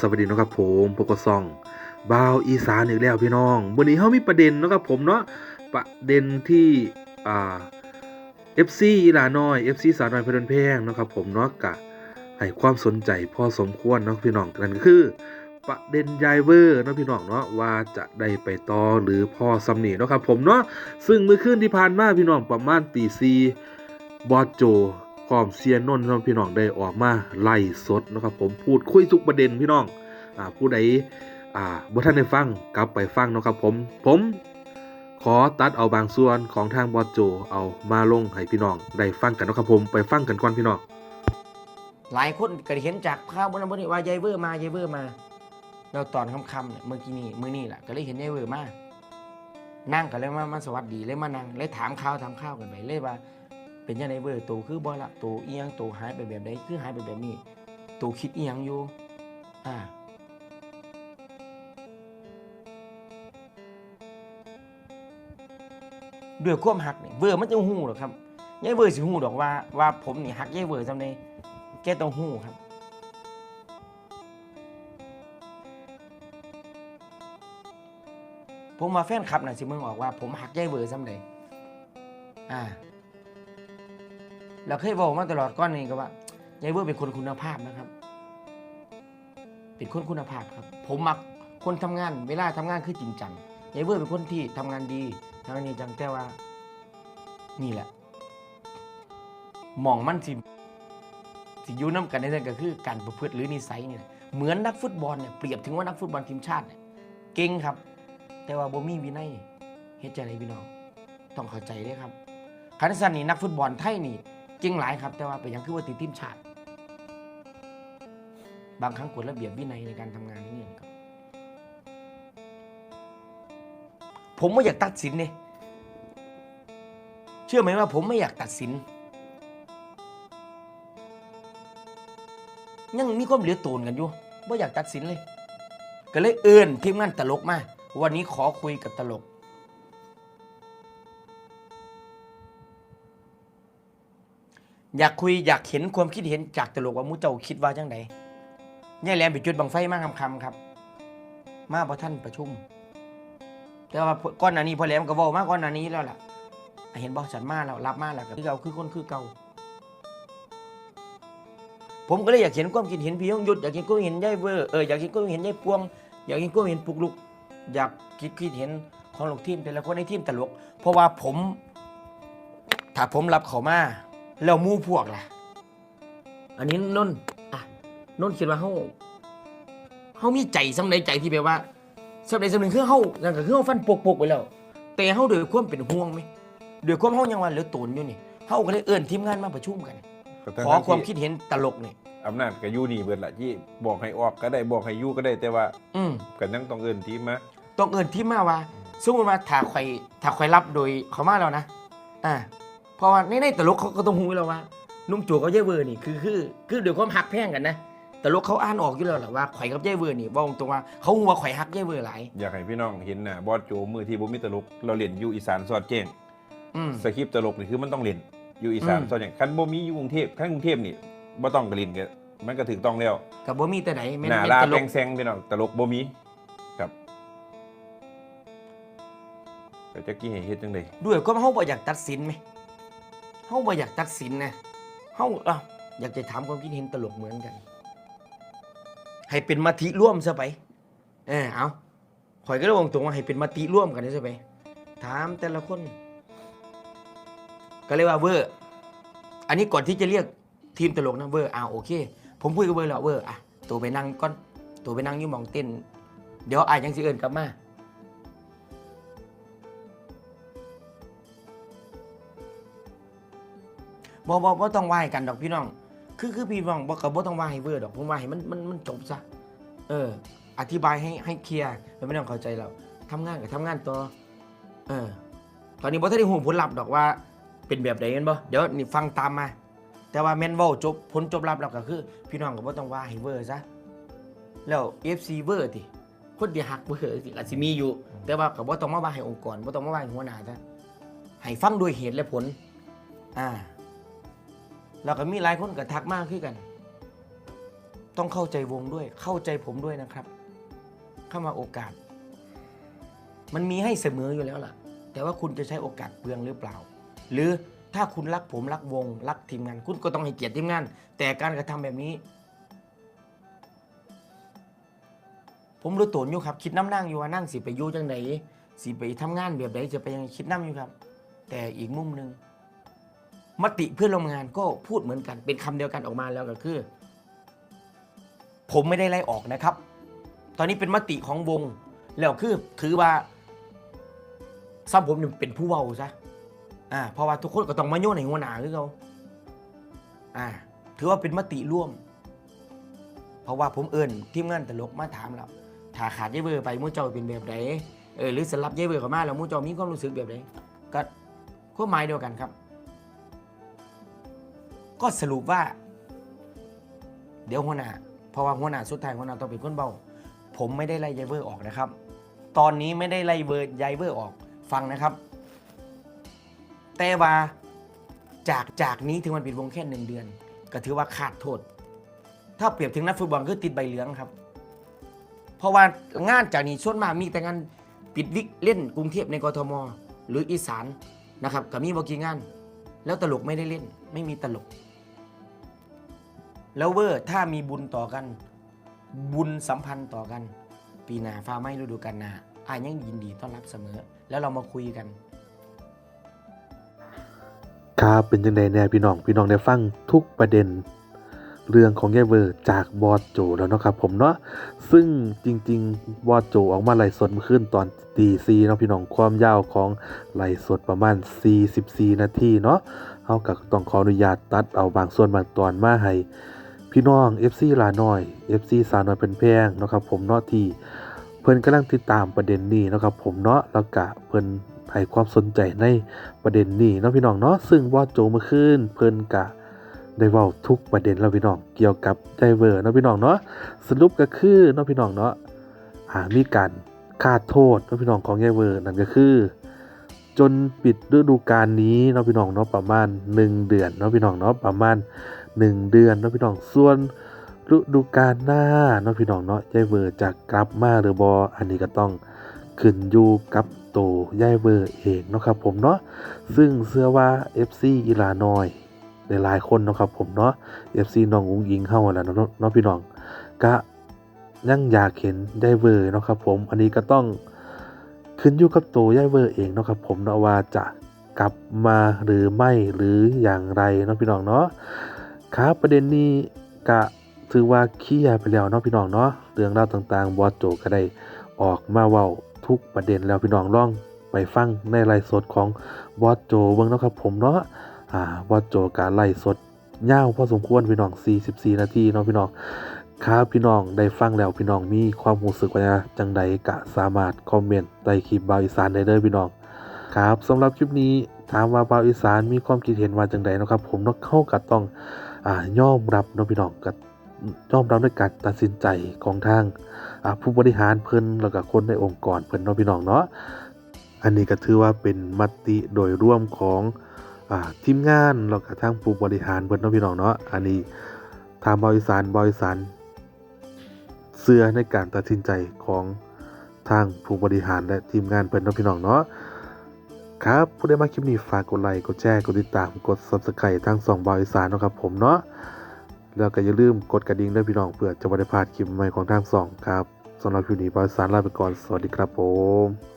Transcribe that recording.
สวัสดีนะครับผมพกซองบ่าวอีสานอีกแล้วพี่น้องวันนี้เฮามีประเด็นนะครับผมเนาะประเด็นที่อ่า FC อีลาน้อย FC สาวน้อยเพลินแพงนะครับผมเนาะกะให้ความสนใจพอสมควรเนาะพี่น้องนั่นก็คือ ประเด็นยายเวอร์เนาะพี่น้องเนาะว่าจะได้ไปต่อหรือพอสำนีเนาะครับผมเนาะซึ่งเมื่อคืนที่ผ่านมาพี่น้องประมาณตีซีบอสโจ พร้อมเซียนนนท์เนพี่น้องได้ออกมาไล่สดนะครับผมพูดคุยทุกประเด็นพี่น้องอ่าผู้ใดอ่าบ่ท่านได้ฟังกลับไปฟังนะครับผมผมขอตัดเอาบางส่วนของทางบอสโจเอามาลงให้พี่น้องได้ฟังกันนะครับผมไปฟังกันก่อนพี่น้องหลายคนก็เห็นจากข่าวบนบนว่ายายเวอร์มายายเวอร์มาเราตอนค่ำๆเนี่ยเมื่อกี้นี่มื้อนี้แหละก็เลยเห็นยายเวอร์มานั่งกันเลยมามาสวัสดีเลยมานั่งเลยถามข่าวถามข่าวกันไปเลยว่า เป็นยังไงเวอร์ตัวคือบ่ละตัวเอียงตัวหายไปแบบใดคือหายไปแบบนี้ตัวคิดเอียงอยู่อ่าด้วยความหักเนี่ยเวอร์มันจะหูหรอกครับยายเวอร์สิหูดอกว่าว่าผมนี่หักยายเวอร์จำได้แกต้องหูครับ ผมมาแฟนคลับน่ะสิมึงออกว่า ผมหักยายเวอร์ซ้ำเลยอ่า เราเคยบอกมาตลอดก้อนนี้ก็ว่ายายเวอร์เป็นคนคุณภาพนะครับ เป็นคนคุณภาพครับ ผมมักคนทำงาน เวลาทำงานคือจริงจังยายเวอร์เป็นคนที่ทำงานดีทำงานดีจังแต่ว่า นี่แหละมองมันสิสิยูน้ำกันในนั่นก็คือการประพฤติหรือนิสัยเนี่ยเหมือนนักฟุตบอลเนี่ยเปรียบถึงว่านักฟุตบอลทีมชาติเนี่ยเก่งครับ แต่ว่าบ่มีวินัยเฮ็ดใจไรพี่น้อง ต้องเข้าใจเด้วยครับคันสันนี่นักฟุตบอลไทยนี่ เก่งหลายครับ แต่ว่าเป็นยังคือว่าติดทีมชาติ บางครั้งกฎระเบียบวินัยในการทำงานนี่งครับ ผมไม่อยากตัดสินเนี่ยเชื่อไหมว่าผมไม่อยากตัดสิน ยังมีความเหลือโตนกันอยู่ไม่อยากตัดสินเลย ก็เลยเอื้อนทีมงานตลกมา วันนี้ขอคุยกับตลก อยากคุยอยากเห็นความคิดเห็นจากตลกว่ามูเจ้าคิดว่าจังไดย่ายแหลมไปจุดบังไฟมาคำคำครับ มาพอท่านประชุม แต่ว่าก้อนหน้านี้พอแหลมก็เว้ามาก้อนหน้านี้แล้วล่ะ เห็นบอกฉันมาแล้วรับมาแล้วก็คือเก่าคือคนคือเก่า ผมก็เลยอยากเห็นความคิดเห็นพี่ยงยุทธอยากเห็นความเห็นยายเวอร์เอออยากเห็นความเห็นยายพวง อยากเห็นความเห็นปุกลุก อยากคิดคิดเห็นของลูกทีมแต่ละคนในทีมตลก เพราะว่าผม ถ้าผมรับเขามา แล้วหมู่พวกล่ะ อันนี้นนท์อะนนท์คิดว่าเขาเขามีใจสำในใจที่แบบว่าสำในสำนึงคือเขาอย่างกับคือเขาฟันปกปกๆไปแล้ว แต่เขาโดวยความเป็นห่วงไหมโดวยความเขายังว่าเหลือตนอยู่นี่เขาก็เลยเอื้อนทีมงานมาประชุมกัน ขอความคิดเห็นตลกนี่อำนาจก็อยู่นี่เบิดละที่บอกให้ออกก็ได้บอกให้อยู่ก็ได้แต่ว่า อืมกันยังต้องเอินทีมมาต้องเอินที่มาว่าสมมติว่าถ้าใครถ้าใครรับโดยเขามาแล้วนะอ่า เพราะว่าในในตลกเขาก็ต้องหูแล้วว่านุ่มจูกับเย่เวอร์นี่คือคือคือโดยความหักแพงกันนะตลกเขาอ่านออกอยู่แล้วแหละว่าข่อยกับเย่เวอร์นี่บอกตรงว่าเขาหัวข่อยหักเย่เวอร์หลายอยากให้พี่น้องเห็นนะบอสโจมือที่บ่มีตลกเราเล่นอยู่อีสานสอดแจ้งอืม สคริปต์ตลกนี่คือมันต้องเล่นอยู่อีสานอืมสอดแจ้งคันบ่มีอยู่กรุงเทพคันกรุงเทพนี่บ่ต้องกระลินกันมันก็ถูกต้องแล้วกับบ่มีแต่ไหนแม่นหน้าแม่นลาตลแปลกงแซงพี่น้องตลกบ่มีครับแต่จะกี้ให้เฮ็ดจังได๋ด้วยความเขาบ่อยากตัดสินไหม เขาบ่อยากตัดสินนะเขาเอ้าอยากจะถามความคิดเห็นตลกเหมือนกัน ให้เป็นมติร่วมซะไป เออเอาข่อยก็เลยบอกตรงว่าให้เป็นมติร่วมกันซะไป ถามแต่ละคน ก็เลยว่าเวอร์ อันนี้ก่อนที่จะเรียกทีมตลกนะเวอร์อ่าโอเค ผมคุยกับเวอร์แล้วเวอร์อะตัวไปนั่งก่อนตัวไปนั่งอยู่หมองเต้น เดี๋ยวอายยังสิเอินกลับมา บ่บ่บ่ต้องไหว้กันดอกพี่น้อง คือคือพี่น้องบ่ก็บ่ต้องไหว้ให้เวอร์ดอกผมว่าให้มันมันมันจบซะเออ อธิบายให้ให้เคลียร์แล้วไม่ต้องเข้าใจแล้วทำงานก็ทำงานต่อเออ ตอนนี้บ่ทันได้ฮู้ผลลัพธ์ดอกว่า เป็นแบบใดแม่นบ่เดี๋ยวนี่ฟังตามมา แต่ว่าแม่นเว้าจบผลจบลัพธ์แล้วก็คือ พี่น้องก็บ่ต้องว่าให้เวอร์ซะแล้ว FC เวอร์ติคนที่ฮักเวอร์สิก็สิมีอยู่ แต่ว่าก็บ่ต้องมาว่าให้องค์กรบ่ต้องมาว่าให้หัวหน้าซะให้ฟังด้วยเหตุและผล อ่า แล้วก็มีหลายคนก็ทักมากขึ้นกัน ต้องเข้าใจวงด้วย เข้าใจผมด้วยนะครับ เข้ามาโอกาส มันมีให้เสมออยู่แล้วล่ะ แต่ว่าคุณจะใช้โอกาสเปลืองหรือเปล่า หรือถ้าคุณรักผมรักวง รักทีมงาน คุณก็ต้องให้เกียรติทีมงาน แต่การกระทำแบบนี้ ผมรู้ตัวอยู่ครับ คิดน้ำนั่งอยู่ว่านั่งสิไปอยู่จังไหนสิไปทำงานแบบไหนจะไปยังคิดน้ำอยู่ครับ แต่อีกมุมหนึ่ง มติเพื่อนร่วมงานก็พูดเหมือนกันเป็นคำเดียวกันออกมาแล้วก็คือ ผมไม่ได้ไล่ออกนะครับ ตอนนี้เป็นมติของวงแล้วคือถือว่าซ้ำผมเป็นผู้เว้าซะอ่าเพราะว่าทุกคนก็ต้องมาโยนในหัวหน้าคือเขาอ่าถือว่าเป็นมติร่วม เพราะว่าผมเอิญทีมงานตลกมาถามเราถ้าขาดเยเบอร์ไปมู่เจ้าเป็นแบบไหนเออหรือสลับเยเบอร์เข้ามาแล้วมู่เจ้ามีความรู้สึกแบบไหนก็ความหมายเดียวกันครับ ก็สรุปว่า เดี๋ยวหัวหน้าเพราะว่าหัวหน้าสุดท้ายหัวหน้าต้องเป็นคนเบาผมไม่ได้ไล่ยายเบอร์ออกนะครับ ตอนนี้ไม่ได้ไล่เบอร์ยายเบอร์ออกฟังนะครับ แต่ว่าจากจากนี้ถึงวันปิดวงแค่หนึ่งเดือน ก็ถือว่าขาดโทษ ถ้าเปรียบถึงนักฟุตบอลก็ติดใบเหลืองครับ เพราะว่างานจากนี้ส่วนมากมีแต่งานปิดวิกเล่นกรุงเทพในกรทม หรืออีสานนะครับกับมีบกี่งาน แล้วตลกไม่ได้เล่น ไม่มีตลก แล้วเวอร์ถ้ามีบุญต่อกัน บุญสัมพันธ์ต่อกัน ปีหน้าฟ้าไม่ฤดูกาลหน้าอายยังยินดีต้อนรับเสมอ แล้วเรามาคุยกัน ครับเป็นจังไดแน่พี่น้องพี่น้องได้ฟังทุกประเด็น เรื่องของแยายเวอร์จากบอสโจแล้วเนาะครับผมเนาะซึ่งจริง ๆ บอสโจออกมาไล่สดเมื่อคืนตอนตีซีเนาะพี่น้องความยาวของไล่สดประมาณ 44 นาทีเนาะเฮาก็ต้องขออนุญาตตัดเอาบางส่วนบางตอนมาให้ พี่น้อง FC ลาน้อย FC สาน้อยเป็นแพงนะครับผมเนาะที่เพิ่นกำลังติดตามประเด็นนี้นะครับผมเนาะแล้วก็เพิ่นให้ความสนใจในประเด็นนี้เนาะพี่น้องเนาะซึ่งบอสโจเมื่อคืนเพิ่นกะได้เว้าทุกประเด็นแล้วพี่น้องเกี่ยวกับไดเวอร์เนาะพี่น้องเนาะสรุปก็คือเนาะพี่น้องเนาะอ่ามีการคาดโทษเนาะพี่น้องของไดเวอร์นั่นก็คือ จนปิดฤดูกาลนี้เนาะพี่น้องเนาะประมาณ 1 เดือนเนาะพี่น้องเนาะประมาณ 1เดือนเนาะพี่น้องส่วนฤดูกาลหน้าเนาะพี่น้องเนาะไดเวอร์จะกลับมาหรือบ่อันนี้ก็ต้องขึ้นอยู่กับโตยายเวอร์เองเนาะครับผมเนาะซึ่งเชื่อว่า FC อีลาน้อยหลายๆคนเนาะครับผมเนาะ FC น้องอุ้งอิงเข้าแล้วเนาะเนาะพี่น้องก็ยังอยากเห็นได้เวอร์เนาะครับผมอันนี้ก็ต้องขึ้นอยู่กับตัวยายเวอร์เองเนาะครับผมเนาะว่าจะกลับมาหรือไม่หรืออย่างไรเนาะพี่น้องเนาะ ครับประเด็นนี้ก็ถือว่าเคลียร์ไปแล้วเนาะพี่น้องเนาะเรื่องราวต่างๆบอสโจก็ได้ออกมาเว้าทุกประเด็นแล้วพี่น้องลองไปฟังในไลฟ์สดของบอสโจเบิ่งเนาะครับผมเนาะอ่าบอสโจการไล่สดยาวพอสมควรพี่น้อง 44 นาทีเนาะพี่น้องครับพี่น้องได้ฟังแล้วพี่น้องมีความรู้สึกว่าจังใดกะสามารถคอมเมนต์ใต้คลิปบาวอีสานได้เลยพี่น้องครับสำหรับคลิปนี้ถามว่าบาวอีสานมีความคิดเห็นว่าจังใดนะครับผมเนาะเข้ากับต้อง ย่อมรับเนาะพี่น้องกับย่อมรับในการตัดสินใจของทางผู้บริหารเพิ่นแล้วก็คนในองค์กรเพิ่นเนาะพี่น้องเนาะอันนี้ก็ถือว่าเป็นมติโดยร่วมของอทีมงานแล้วก็ทางผู้บริหารเพิ่นเนาะพี่น้องเนาะอันนี้ทางบริษัทบริษัทเสื้อในการตัดสินใจของทางผู้บริหารและทีมงานเพิ่นเนาะพี่น้องเนาะ ครับผู้ไดมาคลิปนี้ฝากกดไลค์กดแชร์กดติดตามกด Subscribe ทางสองบอยสานนะครับผมเนาะแล้วก็อย่าลืมกดกระดิ่งด้วยพี่น้องเพื่อจะไม่ได้พลาดคลิปใหม่ของทางสองครับสำหรับคลิปนี้บอยสานลาไปก่อนสวัสดีครับผม